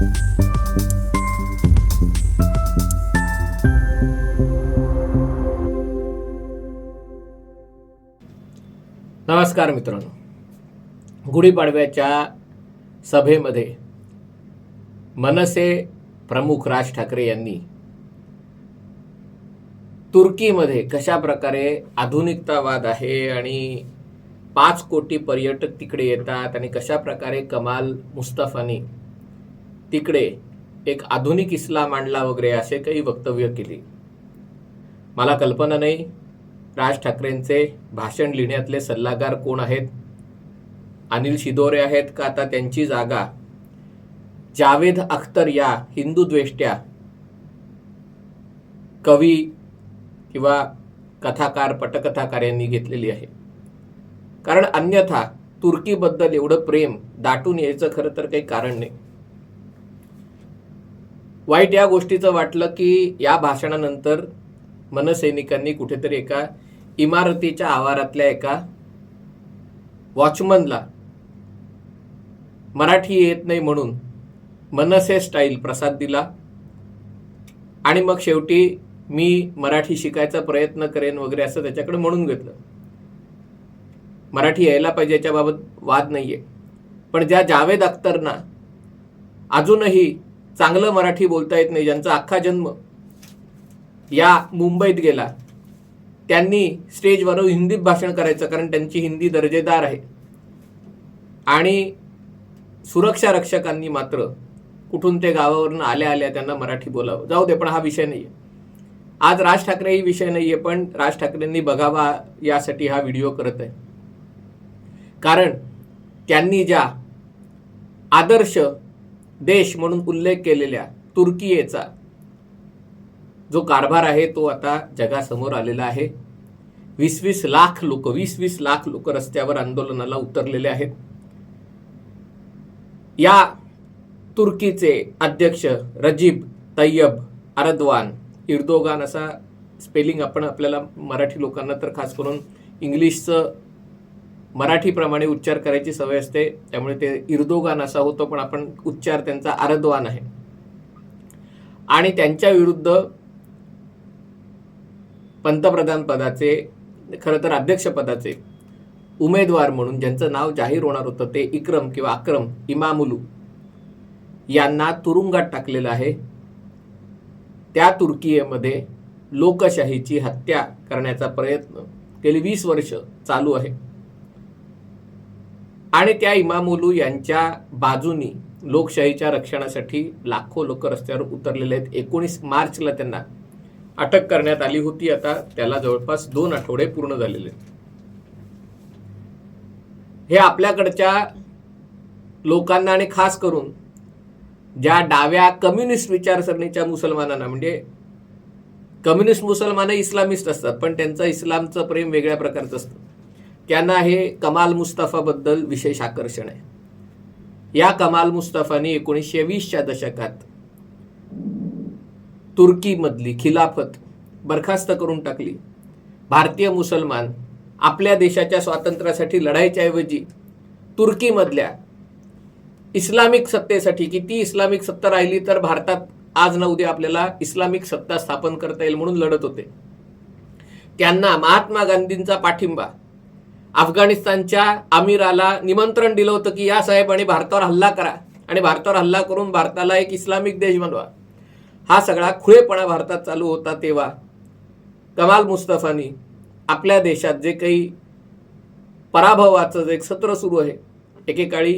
नमस्कार मित्रांनो. गुढीपाडव्याच्या सभेमध्ये मनसे प्रमुख राज ठाकरे यांनी तुर्कीमध्ये कशा प्रकारे आधुनिकतावाद आहे आणि पाच कोटी पर्यटक तिकडे येतात आणि कशा प्रकारे कमाल मुस्तफानी तिकडे एक आधुनिक इस्लाम आणला वगैरे असे काही वक्तव्य केली. मला कल्पना नाही राज ठाकरेंचे भाषण लिहिण्यातले सल्लागार कोण आहेत? अनिल शिदोरे आहेत का? आता त्यांची जागा. जावेद अख्तर या हिंदू द्वेष्ट्या कवी किंवा कथाकार पटकथाकार यांनी घेतलेली आहे. कारण अन्यथा तुर्कीबद्दल एवढं प्रेम दाटून यायचं खरं तर काही कारण नाही. वाईट या गोष्टीचं वाटलं की या भाषणानंतर मनसैनिकांनी कुठेतरी एका इमारतीच्या आवारातल्या एका वॉचमनला मराठी येत नाही म्हणून मनसे स्टाईल प्रसाद दिला. आणि मग शेवटी मी मराठी शिकायचा प्रयत्न करेन वगैरे असं त्याच्याकडे म्हणून घेतलं. मराठी यायला पाहिजे याच्याबाबत वाद नाहीये. पण ज्या जावेद अख्तरना अजूनही चांगलं मराठी बोलता येत नाही ज्यांचा अख्खा जन्म या मुंबईत गेला त्यांनी स्टेजवर हिंदीत भाषण करायचं कारण त्यांची हिंदी दर्जेदार आहे. आणि सुरक्षा रक्षकांनी मात्र कुठून ते गावावरून आल्या आल्या त्यांना मराठी बोलावं. जाऊ दे पण हा विषय नाही आहे आज राज ठाकरे ही विषय आहे पण राज ठाकरेंनी बघावा यासाठी हा व्हिडिओ करत आहे. कारण त्यांनी ज्या आदर्श देश म्हणून उल्लेख केलेल्या तुर्कीयेचा जो कारभार आहे तो आता जगासमोर आलेला आहे. वीस वीस लाख लोक वीस वीस लाख लोक रस्त्यावर आंदोलनाला उतरलेले आहेत. या तुर्कीचे अध्यक्ष रजीब तय्यब अरदवान इर्दोगान असा स्पेलिंग आपण आपल्याला मराठी लोकांना तर खास करून इंग्लिशचं मराठीप्रमाणे उच्चार करायची सवय असते त्यामुळे ते इर्दोगान असा होतो पण आपण उच्चार त्यांचा आरदवान आहे. आणि त्यांच्या विरुद्ध पंतप्रधान पदाचे खरं तर अध्यक्षपदाचे उमेदवार म्हणून ज्यांचं नाव जाहीर होणार होतं ते इक्रम किंवा अक्रम इमामुलू यांना तुरुंगात टाकलेलं आहे. त्या तुर्कीमध्ये लोकशाहीची हत्या करण्याचा प्रयत्न गेली वीस वर्ष चालू आहे. आणि त्या इमामुलू यांच्या बाजूनी लोकशाहीच्या रक्षणासाठी लाखो लोक रस्त्यावर उतरलेले आहेत. एकोणीस मार्चला त्यांना अटक करण्यात आली होती. आता त्याला जवळपास दोन आठवडे पूर्ण झालेले हे आपल्याकडच्या लोकांना आणि खास करून ज्या डाव्या कम्युनिस्ट विचारसरणीच्या मुसलमानांना म्हणजे कम्युनिस्ट मुसलमान इस्लामिस्ट असतात पण त्यांचं इस्लामचं प्रेम वेगळ्या प्रकारचं असतं. त्यांना हे कमाल मुस्तफाबद्दल विशेष आकर्षण आहे. या कमाल मुस्ताफाने एकोणीसशे वीसच्या दशकात तुर्कीमधली खिलाफत बरखास्त करून टाकली. भारतीय मुसलमान आपल्या देशाच्या स्वातंत्र्यासाठी लढायच्या ऐवजी तुर्कीमधल्या इस्लामिक सत्तेसाठी किती इस्लामिक सत्ता राहिली तर भारतात आज न उद्या आपल्याला इस्लामिक सत्ता स्थापन करता येईल म्हणून लढत होते. त्यांना महात्मा गांधींचा पाठिंबा अफगाणिस्तानच्या आमिराला निमंत्रण दिलं होतं की या साहेबांनी भारतावर हल्ला करा. आणि भारतावर हल्ला करून भारताला एक इस्लामिक देश बनवा. हा सगळा खुळेपणा भारतात चालू होता तेव्हा. कमाल मुस्तफानी आपल्या देशात जे काही पराभवाचं जे एक सत्र सुरू आहे एकेकाळी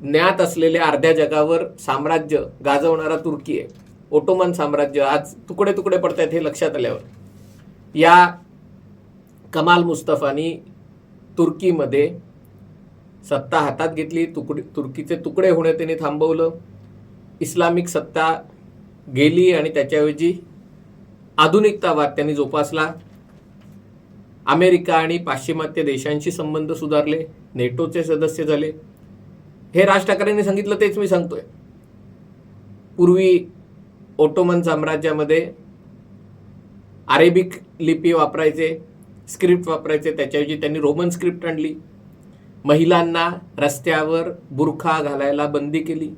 ज्ञात असलेल्या अर्ध्या जगावर साम्राज्य गाजवणारा तुर्की आहे. ओटोमन साम्राज्य आज तुकडे तुकडे पडत आहेत हे लक्षात आल्यावर. या कमाल मुस्तफानी तुर्कीमध्ये सत्ता हातात घेतली. तुकडे तुर्कीचे तुकडे होणे त्यांनी थांबवलं. इस्लामिक सत्ता गेली आणि त्याच्याऐवजी आधुनिकतावाद त्यांनी जोपासला. अमेरिका आणि पाश्चिमात्य देशांशी संबंध सुधारले. नेटोचे सदस्य झाले. हे राज ठाकरेंनी सांगितलं तेच मी सांगतोय. पूर्वी ओटोमन साम्राज्यामध्ये अरेबिक लिपी वापरायचे. स्क्रिप्ट वापरायचे त्याच्याऐवजी त्यांनी रोमन स्क्रिप्ट आणली. महिलांना रस्त्यावर बुरखा घालायला बंदी केली.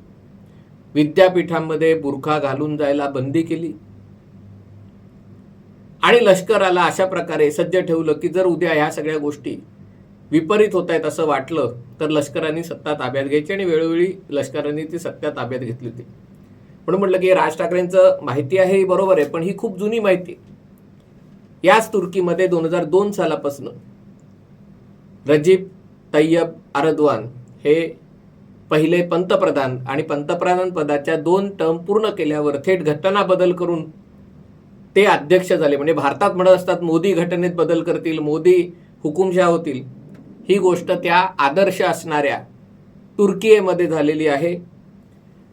विद्यापीठांमध्ये बुरखा घालून जायला बंदी केली. आणि लष्कराला अशा प्रकारे सज्ज ठेवलं की जर उद्या ह्या सगळ्या गोष्टी विपरीत होत आहेत असं वाटलं तर लष्करांनी सत्ता ताब्यात घ्यायची आणि वेळोवेळी लष्करांनी ती सत्ता ताब्यात घेतली होती. म्हणून म्हटलं की राज ठाकरेंचं माहिती आहे ही बरोबर आहे पण ही खूप जुनी माहिती आहे. याच तुर्कीमध्ये दोन हजार दोन सालापासून रजीब तय्यब अरदवान हे पहिले पंतप्रधान आणि पंतप्रधान पदाच्या दोन टर्म पूर्ण केल्यावर थेट घटना बदल करून ते अध्यक्ष झाले. म्हणजे भारतात म्हणत असतात मोदी घटनेत बदल करतील मोदी हुकुमशाह होतील. ही गोष्ट त्या आदर्श असणाऱ्या तुर्कीमध्ये झालेली आहे.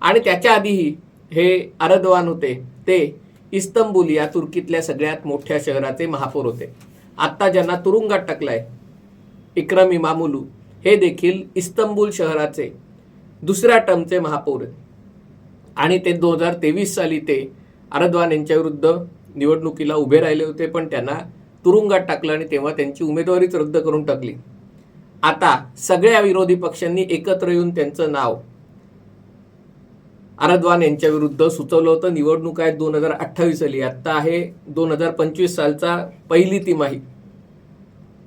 आणि त्याच्या आधीही हे अरदवान होते ते इस्तंबुल या तुर्कीतल्या सगळ्यात मोठ्या शहराचे महापौर होते. आत्ता ज्यांना तुरुंगात टाकलाय इक्रम इमामुलू हे देखील इस्तंबुल शहराचे दुसऱ्या टर्मचे महापौर आहेत. आणि ते दोन हजार तेवीस साली ते अरदवान यांच्या विरुद्ध निवडणुकीला उभे राहिले होते पण त्यांना तुरुंगात टाकलं आणि तेव्हा त्यांची उमेदवारीच रद्द करून टाकली. आता सगळ्या विरोधी पक्षांनी एकत्र येऊन त्यांचं नाव अरदवान यांच्या विरुद्ध सुचवलं होतं. निवडणूक आहे दोन हजार अठ्ठावीस साली. आत्ता आहे दोन हजार पंचवीस सालचा पहिली तिमाही.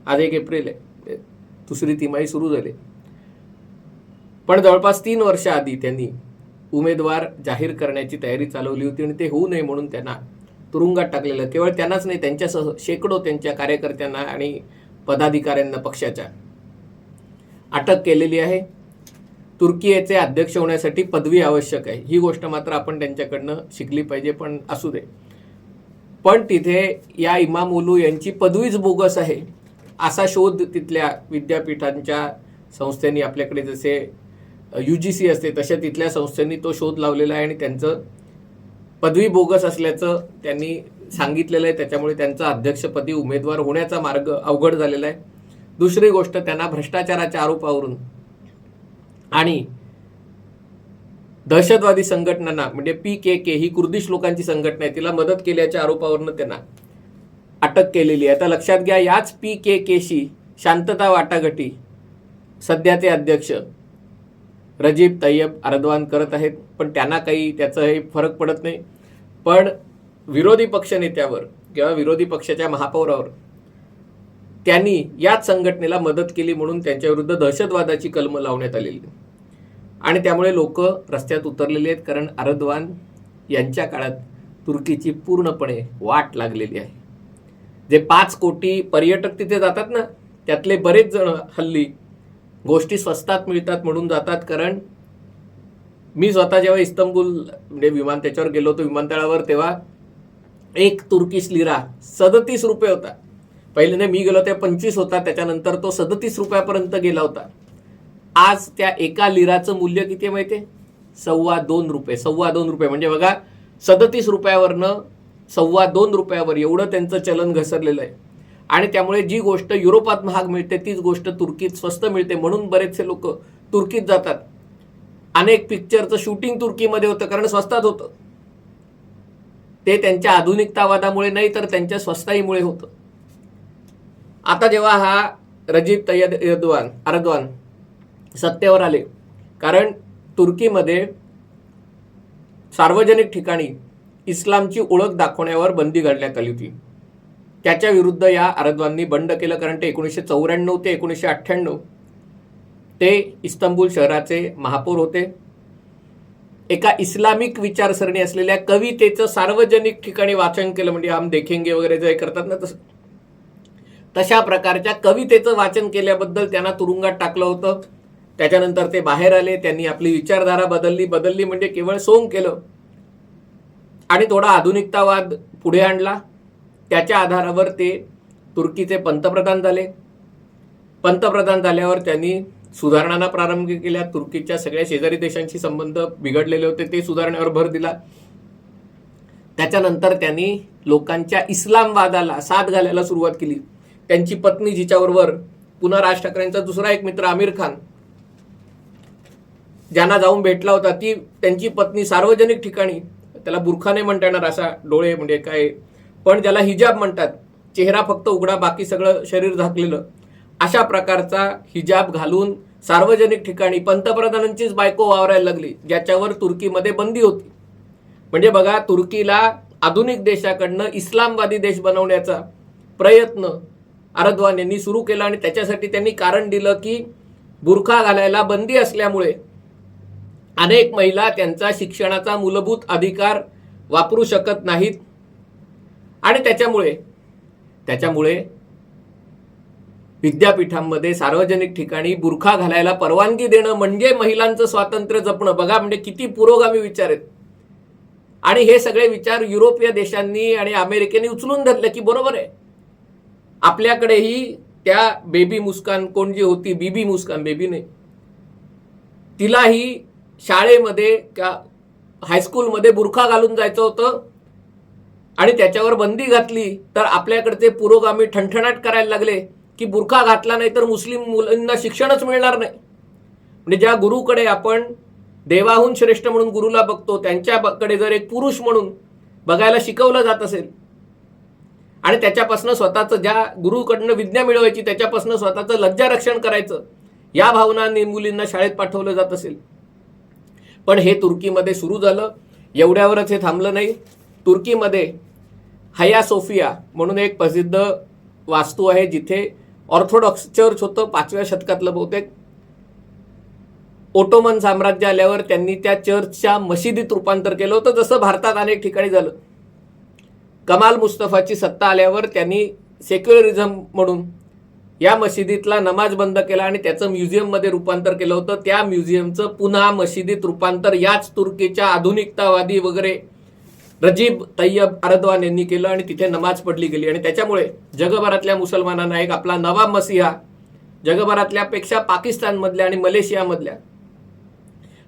आज एक एप्रिल आहे. म्हणजे दुसरी तिमाही सुरू झाली. पण जवळपास तीन वर्षाआधी त्यांनी उमेदवार जाहीर करण्याची तयारी चालवली होती आणि ते होऊ नये म्हणून त्यांना तुरुंगात टाकलेलं. केवळ त्यांनाच नाही त्यांच्यासह शेकडो त्यांच्या कार्यकर्त्यांना आणि पदाधिकाऱ्यांना पक्षाच्या अटक केलेली आहे. तुर्कीचे अध्यक्ष होण्यासाठी पदवी आवश्यक आहे. ही गोष्ट मात्र आपण त्यांच्याकडनं शिकली पाहिजे पण असू दे. पण तिथे या इमाम उलू यांची पदवीच बोगस आहे असा शोध तिथल्या विद्यापीठांच्या संस्थेनी आपल्याकडे जसे यू जी सी असते तशा तिथल्या संस्थांनी तो शोध लावलेला आहे आणि त्यांचं पदवी बोगस असल्याचं त्यांनी सांगितलेलं आहे. त्याच्यामुळे त्यांचा अध्यक्षपदी उमेदवार होण्याचा मार्ग अवघड झालेला आहे. दुसरी गोष्ट त्यांना भ्रष्टाचाराच्या आरोपावरून आणि दहशतवादी संघटनांना म्हणजे पी के के ही कुर्दिश लोकांची संघटना आहे तिला मदत केल्याच्या आरोपावरनं त्यांना अटक केलेली आहे. आता लक्षात घ्या याच पी के केशी शांतता वाटाघटी सध्याचे अध्यक्ष रजीब तय्यब अरदवान करत आहेत पण त्यांना काही त्याचं हे फरक पडत नाही. पण विरोधी पक्षनेत्यावर किंवा विरोधी पक्षाच्या महापौरावर त्यांनी याच संघटनेला मदत केली म्हणून त्यांच्याविरुद्ध दहशतवादाची कलम लावण्यात आलेली आणि त्यामुळे लोक रस्त्यात उतरलेले आहेत कारण अरदवान यांच्या काळात तुर्कीची पूर्णपणे वाट लागलेली आहे. जे पाच कोटी पर्यटक तिथे जातात ना त्यातले बरेच जण हल्ली गोष्टी स्वस्तात मिळतात म्हणून जातात कारण मी स्वतः जेव्हा इस्तंबुल म्हणजे विमान त्याच्यावर गेलो होतो विमानतळावर तेव्हा एक तुर्किश लिरा सदतीस रुपये होता. पहिल्याने मी गेलो तेव्हा पंचवीस होता त्याच्यानंतर तो सदतीस रुपयापर्यंत गेला होता. आज त्या एका लिराचं मूल्य किती आहे माहिती आहे सव्वा दोन रुपये. सव्वा दोन रुपये. म्हणजे बघा सदतीस रुपयावरनं सव्वा दोन रुपयावर एवढं त्यांचं चलन घसरलेलं आहे. आणि त्यामुळे जी गोष्ट युरोपात महाग मिळते तीच गोष्ट तुर्कीत स्वस्त मिळते. म्हणून बरेचसे लोक तुर्कीत जातात. अनेक पिक्चरचं शूटिंग तुर्कीमध्ये होतं कारण स्वस्तात होतं. ते त्यांच्या आधुनिकतावादामुळे नाही तर त्यांच्या स्वस्ताईमुळे होतं. आता जेव्हा हा रजीब तय्यद एर्दवान अरदवान सत्तेवर आले. कारण तुर्कीमध्ये सार्वजनिक ठिकाणी इस्लामची ओळख दाखवण्यावर बंदी घालण्यात आली होती. त्याच्या विरुद्ध या अरदवांनी बंड केलं कारण ते एकोणीसशे चौऱ्याण्णव ते एकोणीसशे अठ्ठ्याण्णव ते इस्तंबूल शहराचे महापौर होते. एका इस्लामिक विचारसरणी असलेल्या कवितेचं सार्वजनिक ठिकाणी वाचन केलं म्हणजे आम देखेंगे वगैरे जे करतात ना तसं. तशा प्रकारच्या कवितेचं वाचन केल्याबद्दल त्यांना तुरुंगात टाकलं होतं. त्याच्यानंतर ते बाहेर आले त्यांनी आपली विचारधारा बदलली. बदलली म्हणजे केवळ सोंग केलं. आणि थोडा आधुनिकतावाद पुढे आणला. त्याच्या आधारावर ते तुर्कीचे पंतप्रधान झाले. पंतप्रधान झाल्यावर त्यांनी सुधारणांना प्रारंभ केल्या तुर्कीच्या सगळ्या शेजारी देशांशी संबंध बिघडलेले होते ते सुधारण्यावर भर दिला. त्याच्यानंतर त्यांनी लोकांच्या इस्लामवादाला साथ घालायला सुरुवात केली. त्यांची पत्नी जिच्याबरोबर पुन्हा राज ठाकरेंचा दुसरा एक मित्र आमिर खान ज्यांना जाऊन भेटला होता ती त्यांची पत्नी सार्वजनिक ठिकाणी त्याला बुरखाने म्हणता येणार असा डोळे म्हणजे काय पण ज्याला हिजाब म्हणतात चेहरा फक्त उघडा बाकी सगळं शरीर झाकलेलं अशा प्रकारचा हिजाब घालून सार्वजनिक ठिकाणी पंतप्रधानांचीच बायको वावरायला लागली ज्याच्यावर तुर्कीमध्ये बंदी होती. म्हणजे बघा तुर्कीला आधुनिक देशाकडनं इस्लामवादी देश बनवण्याचा प्रयत्न अरदवान यांनी सुरू केला आणि त्याच्यासाठी त्यांनी कारण दिलं की बुरखा घालायला बंदी असल्यामुळे अनेक महिला त्यांचा शिक्षणाचा मूलभूत अधिकार वापरू शकत नाहीत. आणि त्याच्यामुळे त्याच्यामुळे विद्यापीठांमध्ये सार्वजनिक ठिकाणी बुरखा घालायला परवानगी देणं म्हणजे महिलांचं स्वातंत्र्य जपणं. बघा म्हणजे किती पुरोगामी विचार आहेत. आणि हे सगळे विचार युरोपीय देशांनी आणि अमेरिकेने उचलून धरले की बरोबर आहे. आपल्याकडेही त्या बेबी मुस्कान कोण जी होती? बीबी मुस्कान बेबी नाही. तिलाही शाळेमध्ये का हायस्कूलमध्ये बुरखा घालून जायचं होतं आणि त्याच्यावर बंदी घातली तर आपल्याकडचे पुरोगामी ठणठणाट करायला लागले की बुरखा घातला नाही तर मुस्लिम मुलांना शिक्षणच मिळणार नाही. म्हणजे ज्या गुरुकडे आपण देवाहून श्रेष्ठ म्हणून गुरुला बघतो त्यांच्याकडे जर एक पुरुष म्हणून बघायला शिकवलं जात असेल आणि त्याच्यापासून स्वतःचं ज्या गुरुकडनं विज्ञा मिळवायची त्याच्यापासून स्वतःचं लज्जारक्षण करायचं या भावनांनी मुलींना शाळेत पाठवलं जात असेल. पण हे तुर्कीमध्ये सुरू झालं. एवढ्यावरच हे थांबलं नाही. तुर्कीमध्ये हया सोफिया म्हणून एक प्रसिद्ध वास्तू आहे जिथे ऑर्थोडॉक्स चर्च होतं पाचव्या शतकातलं बहुतेक. ओटोमन साम्राज्य आल्यावर त्यांनी त्या चर्चच्या मशिदीत रूपांतर केलं होतं जसं भारतात अनेक ठिकाणी झालं. कमाल मुस्तफाची सत्ता आल्यावर त्यांनी सेक्युलरिझम म्हणून या मशिदीतला नमाज बंद केला आणि त्याचं म्युझियममध्ये रूपांतर केलं होतं. त्या म्युझियमचं पुन्हा मशिदीत रूपांतर याच तुर्कीच्या आधुनिकतावादी वगैरे रजीब तय्यब अरदवान यांनी केलं आणि तिथे नमाज पडली गेली. आणि त्याच्यामुळे जगभरातल्या मुसलमानांना एक आपला नवा मसिहा जगभरातल्यापेक्षा पाकिस्तानमधल्या आणि मलेशियामधल्या.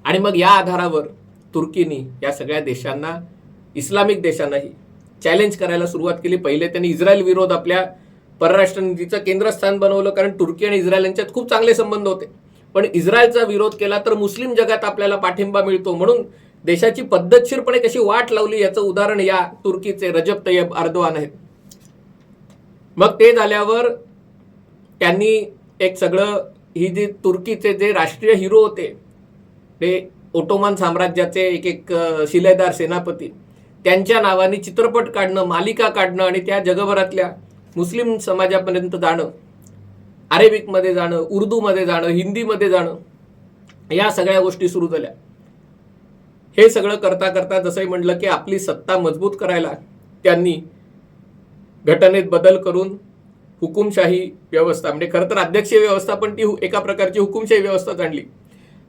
आणि मग या आधारावर तुर्कीनी या सगळ्या देशांना इस्लामिक देशांनाही चॅलेंज करायला सुरुवात केली. पहिले त्यांनी इस्रायल विरोध आपल्या परराष्ट्र नीतीचं केंद्रस्थान बनवलं कारण तुर्की आणि इस्रायल यांच्यात खूप चांगले संबंध होते. पण इस्रायलचा विरोध केला तर मुस्लिम जगात आपल्याला पाठिंबा मिळतो. म्हणून देशाची पद्धतशीरपणे कशी वाट लावली याचं उदाहरण या तुर्कीचे रजब तय्यब अर्दवान आहेत. मग ते झाल्यावर त्यांनी एक सगळं ही जी तुर्कीचे जे राष्ट्रीय हिरो होते ते ओटोमान साम्राज्याचे एक एक शिलेदार सेनापती त्यांच्या नावाने चित्रपट काढणं मालिका काढणं आणि त्या जगभरातल्या मुस्लिम समाजापर्यंत जाणं अरेबिकमध्ये जाणं उर्दूमध्ये जाणं हिंदीमध्ये जाणं या सगळ्या गोष्टी सुरू झाल्या. हे सगळं करता करता जसंही म्हटलं की आपली सत्ता मजबूत करायला त्यांनी घटनेत बदल करून हुकुमशाही व्यवस्था म्हणजे खरं तर अध्यक्षीय व्यवस्था पण ती हु- एका प्रकारची हुकुमशाही व्यवस्थाच आणली.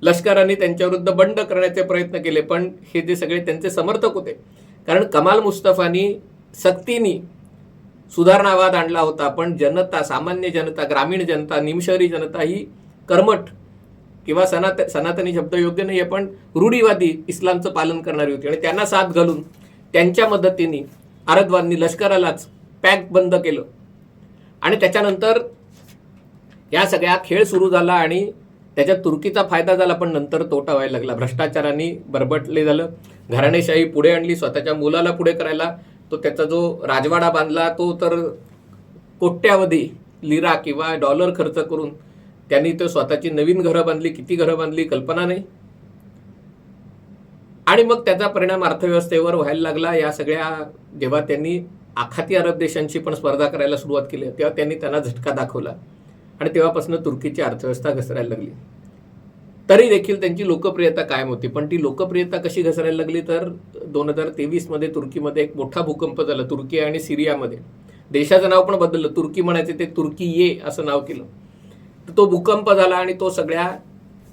लष्कराने त्यांच्याविरुद्ध बंड करण्याचे प्रयत्न केले पण हे जे सगळे त्यांचे समर्थक होते कारण कमाल मुस्तफानी सक्तीनी सुधारणावाद आणला होता पण जनता सामान्य जनता ग्रामीण जनता निमशहरी जनता ही कर्मठ किंवा सनात सनातनी शब्द योग्य नाही आहे पण रूढीवादी इस्लामचं पालन करणारी होती. आणि त्यांना साथ घालून त्यांच्या मदतीने अरदवांनी लष्करालाच पॅक बंद केलं. आणि त्याच्यानंतर या सगळ्या खेळ सुरू झाला आणि त्याच्यात तुर्कीचा फायदा झाला पण नंतर तोटा व्हायला लागला. भ्रष्टाचाराने बरबटले झालं. घराणेशाही पुढे आणली स्वतःच्या मुलाला पुढे करायला तो त्याचा जो राजवाडा बांधला तो तर कोट्यावधी लिरा किंवा डॉलर खर्च करून त्यांनी तो स्वतःची नवीन घरं बांधली. किती घरं बांधली कल्पना नाही. आणि मग त्याचा परिणाम अर्थव्यवस्थेवर व्हायला लागला. या सगळ्या जेव्हा त्यांनी आखाती अरब देशांशी पण स्पर्धा करायला सुरुवात केली तेव्हा त्यांनी त्यांना झटका दाखवला. आणि तेव्हापासून तुर्कीची अर्थव्यवस्था घसरायला लागली. तरी देखील त्यांची लोकप्रियता कायम होती. पण ती लोकप्रियता कशी घसरायला लागली तर दोन हजार तेवीसमध्ये तुर्कीमध्ये एक मोठा भूकंप झाला तुर्की आणि सिरियामध्ये. देशाचं नाव पण बदललं. तुर्की म्हणायचे ते तुर्की ये असं नाव केलं. तर तो भूकंप झाला आणि तो सगळ्या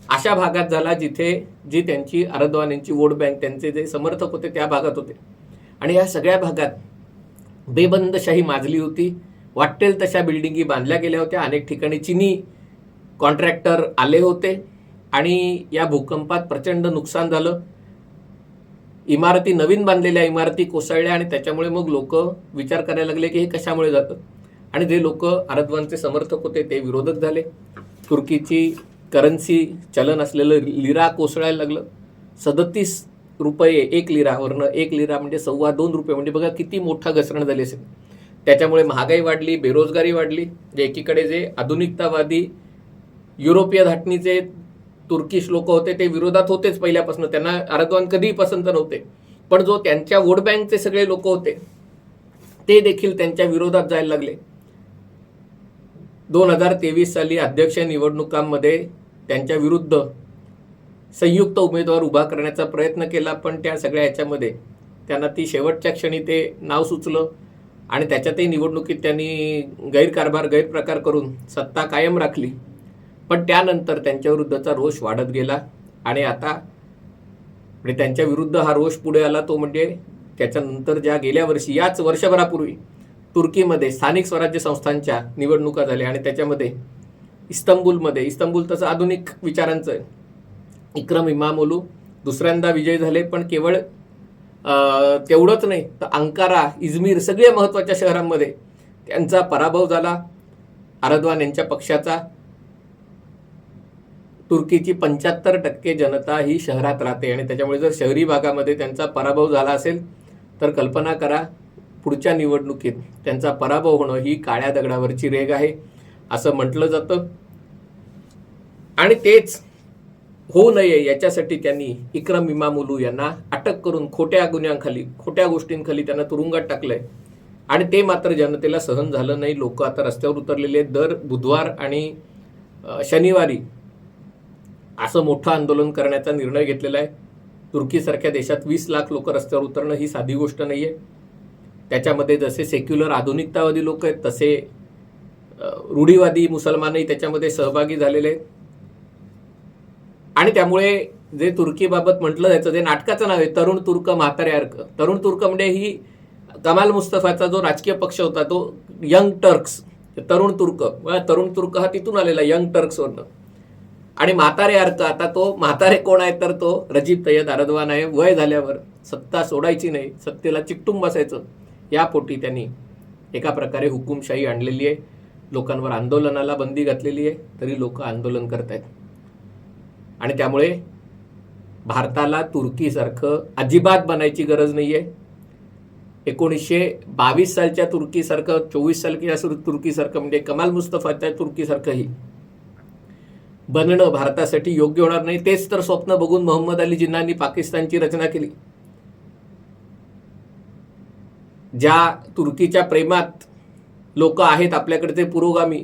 अशा भागात झाला जिथे जी त्यांची अरदवान यांची वोट बँक त्यांचे जे समर्थक होते त्या भागात होते. आणि या सगळ्या भागात बेबंदशाही माजली होती. वाटेल तशा बिल्डिंगी बांधल्या गेल्या होत्या. अनेक ठिकाणी चिनी कॉन्ट्रॅक्टर आले होते. आणि या भूकंपात प्रचंड नुकसान झालं. इमारती नवीन बांधलेल्या इमारती कोसळल्या आणि त्याच्यामुळे मग लोक विचार करायला लागले की हे कशामुळे जातं? आणि जे लोक अरदवानचे समर्थक होते ते विरोधक झाले. तुर्कीची करन्सी चलन असलेलं लिरा कोसळायला लागलं. सदतीस रुपये एक लिरावरनं एक लिरा म्हणजे सव्वा दोन रुपये. म्हणजे बघा किती मोठा घसरण झाली असेल. त्याच्यामुळे महागाई वाढली बेरोजगारी वाढली. जे एकीकडे जे आधुनिकतावादी युरोपीय धाटणीचे तुर्किश लोक होते ते विरोधात होतेच पहिल्यापासून. त्यांना अरदवान कधीही पसंत नव्हते. पण जो त्यांच्या वोट बँकचे सगळे लोक होते ते देखील त्यांच्या विरोधात जायला लागले. दोन हजार तेवीस साली अध्यक्ष निवडणुकांमध्ये त्यांच्या विरुद्ध संयुक्त उमेदवार उभा करण्याचा प्रयत्न केला पण त्या सगळ्या ह्याच्यामध्ये त्यांना ती शेवटच्या क्षणी ते नाव सुचलं आणि त्याच्यातही निवडणुकीत त्यांनी गैरकारभार गैरप्रकार करून सत्ता कायम राखली. पण त्यानंतर त्यांच्याविरुद्धचा रोष वाढत गेला आणि आता म्हणजे त्यांच्या विरुद्ध हा रोष पुढे आला तो म्हणजे त्याच्यानंतर ज्या गेल्या वर्षी याच वर्षभरापूर्वी तुर्कीमध्ये स्थानिक स्वराज्य संस्थांच्या निवडणुका झाल्या आणि त्याच्यामध्ये इस्तंबूलमध्ये इस्तंबूल तसं आधुनिक विचारांचं आहे. इक्रम इमामोलू दुसऱ्यांदा विजय झाले पण केवळ तेवढंच नाही तर अंकारा इजमीर सगळ्या महत्त्वाच्या शहरांमध्ये त्यांचा पराभव झाला. अरदवान यांच्या पक्षाचा तुर्कीची पंच्याहत्तर टक्के जनता ही शहरात राहते आणि त्याच्यामुळे जर शहरी भागामध्ये त्यांचा पराभव झाला असेल तर कल्पना करा पुढच्या निवडणुकीत त्यांचा पराभव होणं ही काळ्या दगडावरची रेग आहे असं म्हटलं जातं. आणि तेच होऊ नये याच्यासाठी त्यांनी इक्रम इमामुलू यांना अटक करून खोट्या गुन्ह्यांखाली खोट्या गोष्टींखाली त्यांना तुरुंगात टाकलंय. आणि ते मात्र जनतेला सहन झालं नाही. लोक आता रस्त्यावर उतरलेले दर बुधवार आणि शनिवारी असं मोठं आंदोलन करण्याचा निर्णय घेतलेला आहे. तुर्कीसारख्या देशात वीस लाख लोक रस्त्यावर उतरणं ही साधी गोष्ट नाही आहे त्याच्यामध्ये जसे सेक्युलर आधुनिकतावादी लोक आहेत तसे रूढीवादी मुसलमानही त्याच्यामध्ये सहभागी झालेले आहेत. आणि त्यामुळे जे तुर्कीबाबत म्हटलं जायचं जे नाटकाचं नाव आहे तरुण तुर्क म्हातारे अर्क. तरुण तुर्क म्हणजे ही कमाल मुस्तफाचा जो राजकीय पक्ष होता तो यंग टर्क्स तरुण तुर्क. तरुण तुर्क हा तिथून आलेला यंग टर्क्सवरनं. आणि म्हातारे अर्थ आता तो म्हातारे कोण आहे तर तो रजीब तय्यद अरदवान आहे. वय झाल्यावर सत्ता सोडायची नाही सत्तेला चिकटून बसायचं. या पोटी त्यांनी एका प्रकारे हुकुमशाही आणलेली आहे. लोकांवर आंदोलनाला बंदी घातलेली आहे. तरी लोक आंदोलन करत आहेत आणि त्यामुळे भारताला तुर्कीसारखं अजिबात बनायची गरज नाही आहे एकोणीसशे बावीस सालच्या तुर्कीसारखं चोवीस सालच्या सुर- तुर्कीसारखं म्हणजे कमाल मुस्तफाच्या तुर्कीसारखंही बनणं भारतासाठी योग्य होणार नाही तेच तर स्वप्न बघून मोहम्मद अली जिन्नांनी पाकिस्तानची रचना केली. ज्या तुर्कीच्या प्रेमात लोक आहेत आपल्याकडचे पुरोगामी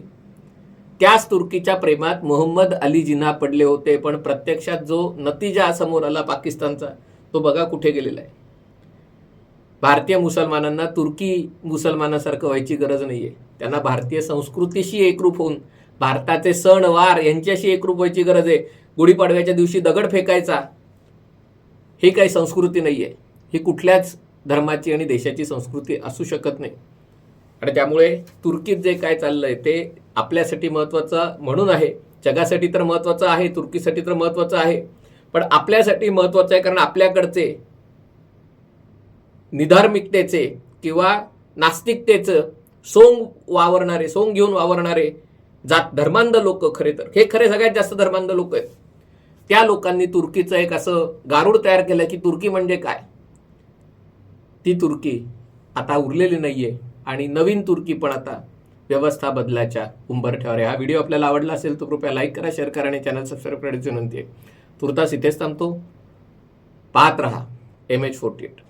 त्याच तुर्कीच्या प्रेमात मोहम्मद अली जिन्हा पडले होते पण प्रत्यक्षात जो नतीजा समोर आला पाकिस्तानचा तो बघा कुठे गेलेला आहे. भारतीय मुसलमानांना तुर्की मुसलमानासारखं व्हायची गरज नाही आहे त्यांना भारतीय संस्कृतीशी एकरूप होऊन भारताचे सण वार यांच्याशी एकरूप व्हायची गरज आहे. गुढीपाडव्याच्या दिवशी दगड फेकायचा ही काही संस्कृती नाही आहे ही कुठल्याच धर्माची आणि देशाची संस्कृती असू शकत नाही. आणि त्यामुळे तुर्कीत जे काय चाललं आहे ते आपल्यासाठी महत्त्वाचं म्हणून आहे. जगासाठी तर महत्त्वाचं आहे तुर्कीसाठी तर महत्त्वाचं आहे. पण आपल्यासाठी महत्त्वाचं आहे कारण आपल्याकडचे निधार्मिकतेचे किंवा नास्तिकतेचं सोंग वावरणारे सोंग घेऊन वावरणारे जात धर्मांध लोक खरे तर. हे खरे सगळ्यात जास्त धर्मांध लोक आहेत. त्या लोकांनी तुर्कीचं एक असं गारुड तयार केलं की तुर्की म्हणजे काय? ती तुर्की आता उरलेली नाहीये आणि नवीन तुर्की पण आता व्यवस्था बदलाच्या उंबरठ्यावर हा व्हिडिओ आपल्याला आवडला असेल तर कृपया लाईक करा शेअर करा आणि चॅनल सबस्क्राईब करण्याची विनंती आहे. तुर्तास इथेच थांबतो. पाहत रहा. M H forty eight